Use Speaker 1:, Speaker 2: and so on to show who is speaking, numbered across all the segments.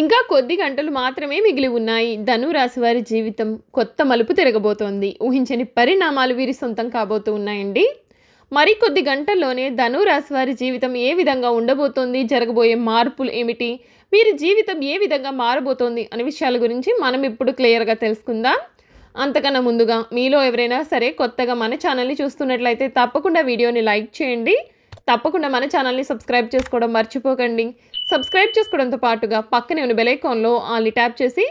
Speaker 1: ఇంకా కొద్ది గంటలు మాత్రమే మిగిలి ఉన్నాయి. ధను రాశి వారి జీవితం కొత్త మలుపు తిరగబోతోంది. ఊహించని పరిణామాలు వీరి సొంతం కాబోతూ ఉన్నాయండి. మరి కొద్ది గంటల్లోనే ధనురాశి వారి జీవితం ఏ విధంగా ఉండబోతోంది? జరగబోయే మార్పులు ఏమిటి? వీరి జీవితం ఏ విధంగా మారబోతోంది అనే విషయాల గురించి మనం ఇప్పుడు క్లియర్గా తెలుసుకుందాం. అంతకన్నా ముందుగా మీలో ఎవరైనా సరే కొత్తగా మన ఛానల్ని చూస్తున్నట్లయితే తప్పకుండా వీడియోని లైక్ చేయండి. తప్పకుండా మన ఛానల్ని సబ్స్క్రైబ్ చేసుకోవడం మర్చిపోకండి. సబ్స్క్రైబ్ చేసుకోవడంతో పాటుగా పక్కనే ఉన్న బెలైకాన్లో ఆల్ని ట్యాప్ చేసి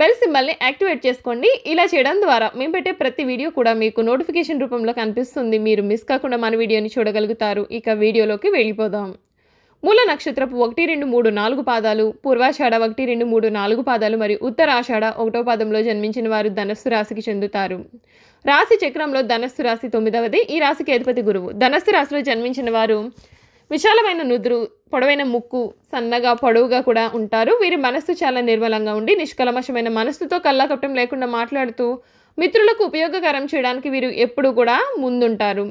Speaker 1: బెల్ సింబల్ని యాక్టివేట్ చేసుకోండి. ఇలా చేయడం ద్వారా మేము పెట్టే ప్రతి వీడియో కూడా మీకు నోటిఫికేషన్ రూపంలో కనిపిస్తుంది. మీరు మిస్ కాకుండా మన వీడియోని చూడగలుగుతారు. ఇక వీడియోలోకి వెళ్ళిపోదాం. మూల నక్షత్రపు ఒకటి రెండు మూడు నాలుగు పాదాలు పూర్వాషాఢ ఒకటి రెండు మూడు నాలుగు పాదాలు మరియు ఉత్తరాషాఢ ఒకటో పాదంలో జన్మించిన వారు ధనస్సు రాశికి చెందుతారు. రాశి చక్రంలో ధనస్సు రాశి తొమ్మిదవది. ఈ రాశికి అధిపతి గురువు. ధనస్సు రాశిలో జన్మించిన వారు విశాలమైన నుదురు పొడవైన ముక్కు సన్నగా పొడవుగా కూడా ఉంటారు. వీరి మనస్సు చాలా నిర్మలంగా ఉండి నిష్కలమశమైన మనస్సుతో కళ్ళకట్టం లేకుండా మాట్లాడుతూ మిత్రులకు ఉపయోగకరం చేయడానికి వీరు ఎప్పుడు కూడా ముందుంటారు.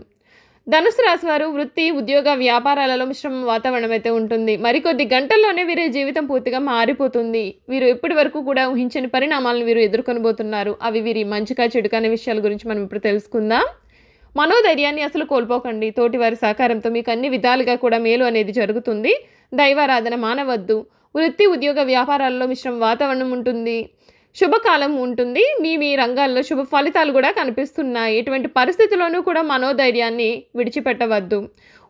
Speaker 1: ధనుసు రాశి వారు వృత్తి ఉద్యోగ వ్యాపారాలలో మిశ్రమ వాతావరణం అయితే ఉంటుంది. మరికొద్ది గంటల్లోనే వీరి జీవితం పూర్తిగా మారిపోతుంది. వీరు ఇప్పటి వరకు కూడా ఊహించని పరిణామాలను వీరు ఎదుర్కొనబోతున్నారు. అవి వీరి మంచిగా చెడుకనే విషయాల గురించి మనం ఇప్పుడు తెలుసుకుందాం. మనోధైర్యాన్ని అసలు కోల్పోకండి. తోటి వారి సహకారంతో మీకు అన్ని విధాలుగా కూడా మేలు అనేది జరుగుతుంది. దైవారాధన మానవద్దు. వృత్తి ఉద్యోగ వ్యాపారాల్లో మిశ్రమ వాతావరణం ఉంటుంది. శుభకాలం ఉంటుంది. మీ మీ రంగాల్లో శుభ ఫలితాలు కూడా కనిపిస్తున్నాయి. ఎటువంటి పరిస్థితుల్లోనూ కూడా మనోధైర్యాన్ని విడిచిపెట్టవద్దు.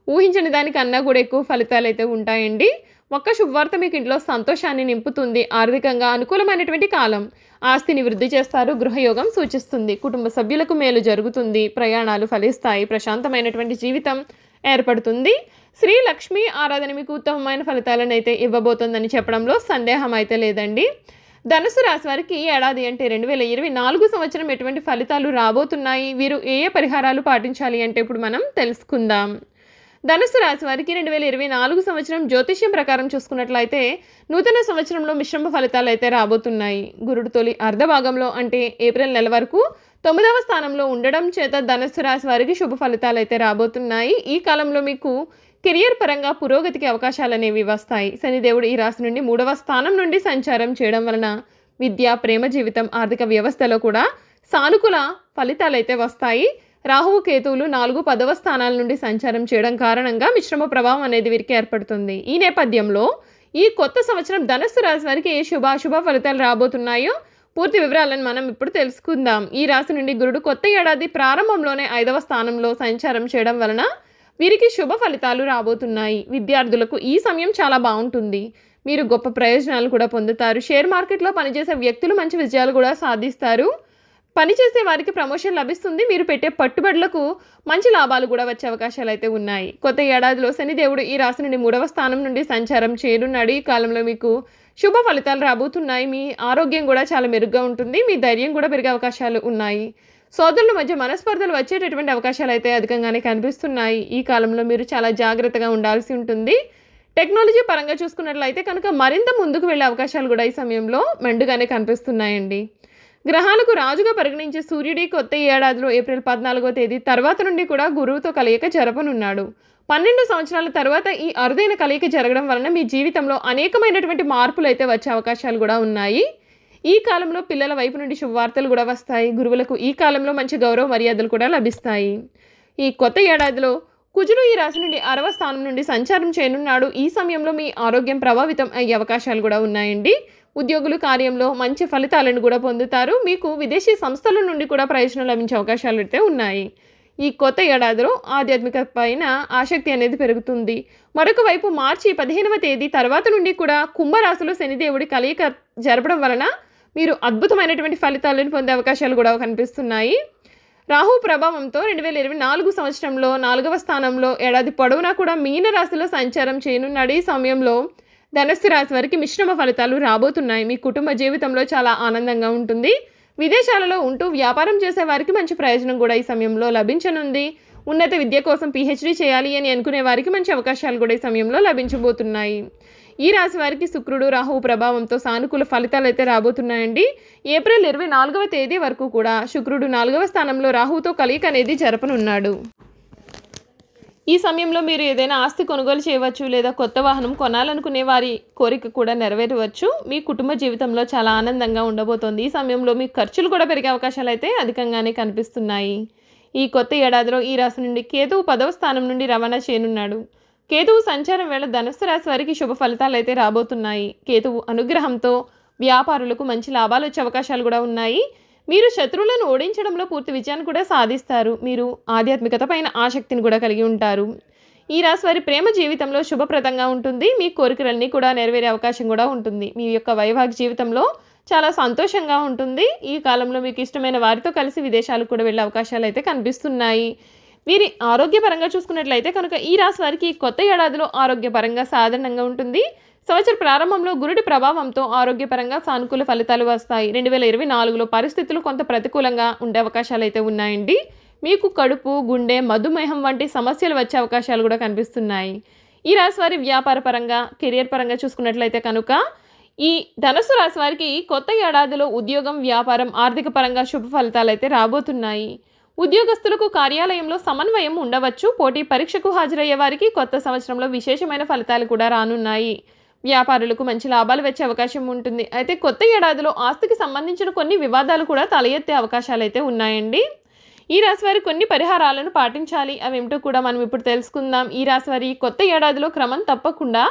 Speaker 1: ఊహించిన దానికన్నా కూడా ఎక్కువ ఫలితాలు అయితే ఉంటాయండి. ఒక్క శుభవార్త మీకు ఇంట్లో సంతోషాన్ని నింపుతుంది ఆర్థికంగా అనుకూలమైనటువంటి కాలం. ఆస్తిని వృద్ధి చేస్తారు గృహయోగం సూచిస్తుంది. కుటుంబ సభ్యులకు మేలు జరుగుతుంది ప్రయాణాలు ఫలిస్తాయి ప్రశాంతమైనటువంటి జీవితం ఏర్పడుతుంది. శ్రీ లక్ష్మి ఆరాధన మీకు ఉత్తమమైన ఫలితాలను అయితే ఇవ్వబోతోందని చెప్పడంలో సందేహం అయితే లేదండి. ధనుసు రాశి వారికి ఈ ఏడాది అంటే రెండు వేల ఇరవై నాలుగు సంవత్సరం ఎటువంటి ఫలితాలు రాబోతున్నాయి? వీరు ఏ ఏ పరిహారాలు పాటించాలి అంటే ఇప్పుడు మనం తెలుసుకుందాం. ధనుసు రాశి వారికి రెండు వేల ఇరవై నాలుగు సంవత్సరం జ్యోతిష్యం ప్రకారం చూసుకున్నట్లయితే నూతన సంవత్సరంలో మిశ్రమ ఫలితాలు అయితే రాబోతున్నాయి. గురుడు తొలి అర్ధభాగంలో అంటే ఏప్రిల్ నెల వరకు తొమ్మిదవ స్థానంలో ఉండడం చేత ధనుసు రాశి వారికి శుభ ఫలితాలు అయితే రాబోతున్నాయి. ఈ కాలంలో మీకు కెరియర్ పరంగా పురోగతికి అవకాశాలు అనేవి వస్తాయి. శనిదేవుడు ఈ రాశి నుండి మూడవ స్థానం నుండి సంచారం చేయడం వలన విద్య ప్రేమ జీవితం ఆర్థిక వ్యవస్థలో కూడా సానుకూల ఫలితాలు అయితే వస్తాయి. రాహువు కేతువులు నాలుగు పదవ స్థానాల నుండి సంచారం చేయడం కారణంగా మిశ్రమ ప్రభావం అనేది వీరికి ఏర్పడుతుంది. ఈ నేపథ్యంలో ఈ కొత్త సంవత్సరం ధనస్సు రాశి వారికి ఏ శుభాశుభ ఫలితాలు రాబోతున్నాయో పూర్తి వివరాలను మనం ఇప్పుడు తెలుసుకుందాం. ఈ రాశి నుండి గురుడు కొత్త ఏడాది ప్రారంభంలోనే ఐదవ స్థానంలో సంచారం చేయడం వలన వీరికి శుభ ఫలితాలు రాబోతున్నాయి. విద్యార్థులకు ఈ సమయం చాలా బాగుంటుంది. మీరు గొప్ప ప్రయోజనాలు కూడా పొందుతారు. షేర్ మార్కెట్లో పనిచేసే వ్యక్తులు మంచి విజయాలు కూడా సాధిస్తారు. పనిచేసే వారికి ప్రమోషన్ లభిస్తుంది. మీరు పెట్టే పట్టుబడులకు మంచి లాభాలు కూడా వచ్చే అవకాశాలు అయితే ఉన్నాయి. కొత్త ఏడాదిలో శనిదేవుడు ఈ రాశి నుండి మూడవ స్థానం నుండి సంచారం చేరున్నాడు ఈ కాలంలో మీకు శుభ ఫలితాలు రాబోతున్నాయి. మీ ఆరోగ్యం కూడా చాలా మెరుగ్గా ఉంటుంది. మీ ధైర్యం కూడా పెరిగే అవకాశాలు ఉన్నాయి. సోదరుల మధ్య మనస్పర్ధలు వచ్చేటటువంటి అవకాశాలు అయితే అధికంగానే కనిపిస్తున్నాయి. ఈ కాలంలో మీరు చాలా జాగ్రత్తగా ఉండాల్సి ఉంటుంది. టెక్నాలజీ పరంగా చూసుకున్నట్లయితే కనుక మరింత ముందుకు వెళ్ళే అవకాశాలు కూడా ఈ సమయంలో మెండుగానే కనిపిస్తున్నాయండి. గ్రహాలకు రాజుగా పరిగణించే సూర్యుడి కొత్త ఏడాదిలో ఏప్రిల్ పద్నాలుగో తేదీ తర్వాత నుండి కూడా గురువుతో కలయిక జరపనున్నాడు. పన్నెండు సంవత్సరాల తర్వాత ఈ అరుదైన కలయిక జరగడం వలన మీ జీవితంలో అనేకమైనటువంటి మార్పులు అయితే వచ్చే అవకాశాలు కూడా ఉన్నాయి. ఈ కాలంలో పిల్లల వైపు నుండి శుభవార్తలు కూడా వస్తాయి. గురువులకు ఈ కాలంలో మంచి గౌరవ మర్యాదలు కూడా లభిస్తాయి. ఈ కొత్త ఏడాదిలో కుజుడు ఈ రాశి నుండి అరవ స్థానం నుండి సంచారం చేయనున్నాడు. ఈ సమయంలో మీ ఆరోగ్యం ప్రభావితం అయ్యే అవకాశాలు కూడా ఉన్నాయండి. ఉద్యోగులు కార్యంలో మంచి ఫలితాలను కూడా పొందుతారు. మీకు విదేశీ సంస్థల నుండి కూడా ప్రయోజనం లభించే అవకాశాలు అయితే ఉన్నాయి. ఈ కొత్త ఏడాదిలో ఆధ్యాత్మిక పైన ఆసక్తి అనేది పెరుగుతుంది. మరొక వైపు మార్చి పదిహేనవ తేదీ తర్వాత నుండి కూడా కుంభరాశిలో శనిదేవుడి కలయిక జరపడం వలన మీరు అద్భుతమైనటువంటి ఫలితాలను పొందే అవకాశాలు కూడా కనిపిస్తున్నాయి. రాహు ప్రభావంతో రెండు వేల ఇరవై నాలుగు సంవత్సరంలో నాలుగవ స్థానంలో ఏడాది పొడవునా కూడా మీనరాశిలో సంచారం చేయనున్నాడు. ఈ సమయంలో ధనస్సు రాశి వారికి మిశ్రమ ఫలితాలు రాబోతున్నాయి. మీ కుటుంబ జీవితంలో చాలా ఆనందంగా ఉంటుంది. విదేశాలలో ఉంటూ వ్యాపారం చేసే వారికి మంచి ప్రయోజనం కూడా ఈ సమయంలో లభించనుంది. ఉన్నత విద్య కోసం పీహెచ్డీ చేయాలి అని అనుకునే వారికి మంచి అవకాశాలు కూడా ఈ సమయంలో లభించబోతున్నాయి. ఈ రాశి వారికి శుక్రుడు రాహు ప్రభావంతో సానుకూల ఫలితాలు అయితే రాబోతున్నాయండి. ఏప్రిల్ ఇరవై నాలుగవ తేదీ వరకు కూడా శుక్రుడు నాలుగవ స్థానంలో రాహుతో కలయిక అనేది జరపనున్నాడు. ఈ సమయంలో మీరు ఏదైనా ఆస్తి కొనుగోలు చేయవచ్చు లేదా కొత్త వాహనం కొనాలనుకునే వారి కోరిక కూడా నెరవేరవచ్చు. మీ కుటుంబ జీవితంలో చాలా ఆనందంగా ఉండబోతోంది. ఈ సమయంలో మీ ఖర్చులు కూడా పెరిగే అవకాశాలు అయితే అధికంగానే కనిపిస్తున్నాయి. ఈ కొత్త ఏడాదిలో ఈ రాశి నుండి కేతువు పదవ స్థానం నుండి రవాణా చేయనున్నాడు. కేతువు సంచారం వేళ ధనుసు రాశి వారికి శుభ ఫలితాలు అయితే రాబోతున్నాయి. కేతువు అనుగ్రహంతో వ్యాపారులకు మంచి లాభాలు వచ్చే అవకాశాలు కూడా ఉన్నాయి. మీరు శత్రువులను ఓడించడంలో పూర్తి విజయాన్ని కూడా సాధిస్తారు. మీరు ఆధ్యాత్మికత పైన ఆసక్తిని కూడా కలిగి ఉంటారు. ఈ రాశి వారి ప్రేమ జీవితంలో శుభప్రదంగా ఉంటుంది. మీ కోరికలన్నీ కూడా నెరవేరే అవకాశం కూడా ఉంటుంది. మీ యొక్క వైవాహిక జీవితంలో చాలా సంతోషంగా ఉంటుంది. ఈ కాలంలో మీకు ఇష్టమైన వారితో కలిసి విదేశాలకు కూడా వెళ్ళే అవకాశాలు అయితే కనిపిస్తున్నాయి. వీరి ఆరోగ్యపరంగా చూసుకున్నట్లయితే కనుక ఈ రాశి వారికి కొత్త ఏడాదిలో ఆరోగ్యపరంగా సాధారణంగా ఉంటుంది. సంవత్సర ప్రారంభంలో గురుడి ప్రభావంతో ఆరోగ్యపరంగా సానుకూల ఫలితాలు వస్తాయి. రెండు వేల ఇరవై నాలుగులో పరిస్థితులు కొంత ప్రతికూలంగా ఉండే అవకాశాలు అయితే ఉన్నాయండి. మీకు కడుపు గుండె మధుమేహం వంటి సమస్యలు వచ్చే అవకాశాలు కూడా కనిపిస్తున్నాయి. ఈ రాశి వారి వ్యాపార పరంగా కెరియర్ పరంగా చూసుకున్నట్లయితే కనుక ఈ ధనుసు రాశి వారికి కొత్త ఏడాదిలో ఉద్యోగం వ్యాపారం ఆర్థిక పరంగా శుభ ఫలితాలు అయితే రాబోతున్నాయి. ఉద్యోగస్తులకు కార్యాలయంలో సమన్వయం ఉండవచ్చు. పోటీ పరీక్షకు హాజరయ్యే వారికి కొత్త సంవత్సరంలో విశేషమైన ఫలితాలు కూడా రానున్నాయి. వ్యాపారులకు మంచి లాభాలు వచ్చే అవకాశం ఉంటుంది. అయితే కొత్త ఏడాదిలో ఆస్తికి సంబంధించిన కొన్ని వివాదాలు కూడా తల ఎత్తే అవకాశాలు అయితే ఉన్నాయండి. ఈ రాశి వారి కొన్ని పరిహారాలను పాటించాలి. అవేమిటో కూడా మనం ఇప్పుడు తెలుసుకుందాం. ఈ రాశి వారి కొత్త ఏడాదిలో క్రమం తప్పకుండా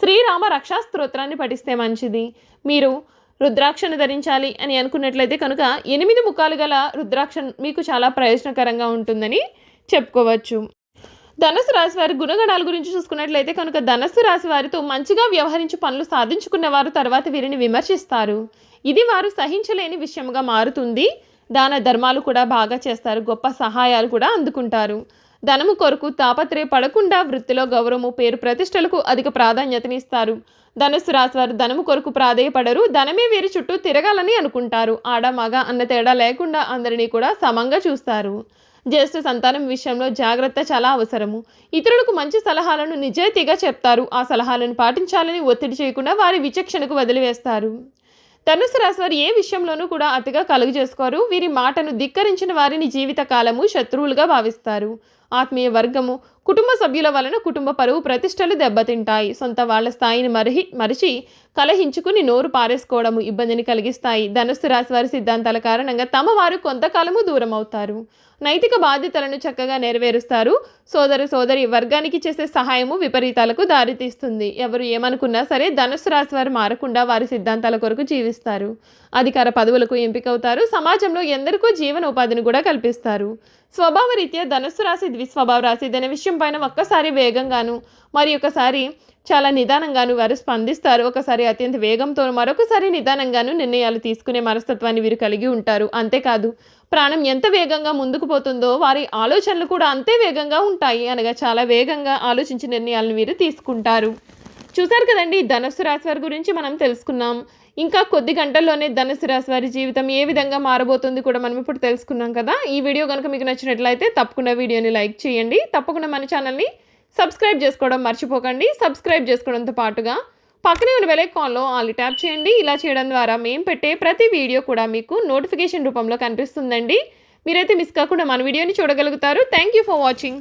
Speaker 1: శ్రీరామ రక్షా స్తోత్రాన్ని పఠిస్తే మంచిది. మీరు రుద్రాక్షను ధరించాలి అని అనుకున్నట్లయితే కనుక ఎనిమిది ముఖాలు గల రుద్రాక్ష మీకు చాలా ప్రయోజనకరంగా ఉంటుందని చెప్పుకోవచ్చు. ధనుసు రాశి వారి గుణగణాల గురించి చూసుకున్నట్లయితే కనుక ధనస్సు రాశి వారితో మంచిగా వ్యవహరించి పనులు సాధించుకున్న వారు తర్వాత వీరిని విమర్శిస్తారు. ఇది వారు సహించలేని విషయంగా మారుతుంది. దాన ధర్మాలు కూడా బాగా చేస్తారు. గొప్ప సహాయాలు కూడా అందుకుంటారు. ధనము కొరకు తాపత్రయపడకుండా వృత్తిలో గౌరవము పేరు ప్రతిష్టలకు అధిక ప్రాధాన్యతనిస్తారు. ధనుసు రాశి వారు ధనము కొరకు ప్రాధేయపడరు ధనమే వీరి చుట్టూ తిరగాలని అనుకుంటారు. ఆడ మగ అన్న తేడా లేకుండా అందరినీ కూడా సమంగా చూస్తారు. జ్యేష్ఠ సంతానం విషయంలో జాగ్రత్త చాలా అవసరము. ఇతరులకు మంచి సలహాలను నిజాయితీగా చెప్తారు. ఆ సలహాలను పాటించాలని ఒత్తిడి చేయకుండా వారి విచక్షణకు వదిలివేస్తారు. ధనుసు రాశి వారు ఏ విషయంలోనూ కూడా అతిగా కలుగు చేసుకోరు. వీరి మాటను ధిక్కరించిన వారిని జీవితకాలము శత్రువులుగా భావిస్తారు. ఆత్మీయ వర్గము కుటుంబ సభ్యుల వలన కుటుంబ పరువు ప్రతిష్టలు దెబ్బతింటాయి. సొంత వాళ్ళ స్థాయిని మరహి మరిచి కలహించుకుని నోరు పారేసుకోవడము ఇబ్బందిని కలిగిస్తాయి. ధనుస్సు రాశి వారి సిద్ధాంతాల కారణంగా తమ వారు కొంతకాలము దూరం అవుతారు నైతిక బాధ్యతలను చక్కగా నెరవేరుస్తారు. సోదరు సోదరి వర్గానికి చేసే సహాయము విపరీతాలకు దారితీస్తుంది. ఎవరు ఏమనుకున్నా సరే ధనుస్సు రాశి వారు మారకుండా వారి సిద్ధాంతాల కొరకు జీవిస్తారు. అధికార పదవులకు ఎంపికవుతారు. సమాజంలో ఎందరికో జీవన ఉపాధిని కూడా కల్పిస్తారు. స్వభావరీత్యా ధనుసు రాశి ద్విస్వభావ రాశి అనే విషయం పైన ఒక్కసారి వేగంగాను మరి ఒకసారి చాలా నిదానంగాను వారు స్పందిస్తారు. ఒకసారి అత్యంత వేగంతో మరొకసారి నిదానంగాను నిర్ణయాలు తీసుకునే మనస్తత్వాన్ని వీరు కలిగి ఉంటారు. అంతేకాదు ప్రాణం ఎంత వేగంగా ముందుకు పోతుందో వారి ఆలోచనలు కూడా అంతే వేగంగా ఉంటాయి అనగా చాలా వేగంగా ఆలోచించి నిర్ణయాలను వీరు తీసుకుంటారు. చూసారు కదండి ధనుస్సు రాశి వారి గురించి మనం తెలుసుకున్నాం. ఇంకా కొద్ది గంటల్లోనే ధనుసు రాశి వారి జీవితం ఏ విధంగా మారబోతుంది కూడా మనం ఇప్పుడు తెలుసుకున్నాం కదా. ఈ వీడియో కనుక మీకు నచ్చినట్లయితే తప్పకుండా వీడియోని లైక్ చేయండి. తప్పకుండా మన ఛానల్ని సబ్స్క్రైబ్ చేసుకోవడం మర్చిపోకండి. సబ్స్క్రైబ్ చేసుకోవడంతో పాటుగా పక్కనే ఉన్న బెలైకాన్లో ఆల్ ట్యాప్ చేయండి. ఇలా చేయడం ద్వారా మేము పెట్టే ప్రతి వీడియో కూడా మీకు నోటిఫికేషన్ రూపంలో కనిపిస్తుందండి. మీరైతే మిస్ కాకుండా మన వీడియోని చూడగలుగుతారు. Thank you for watching.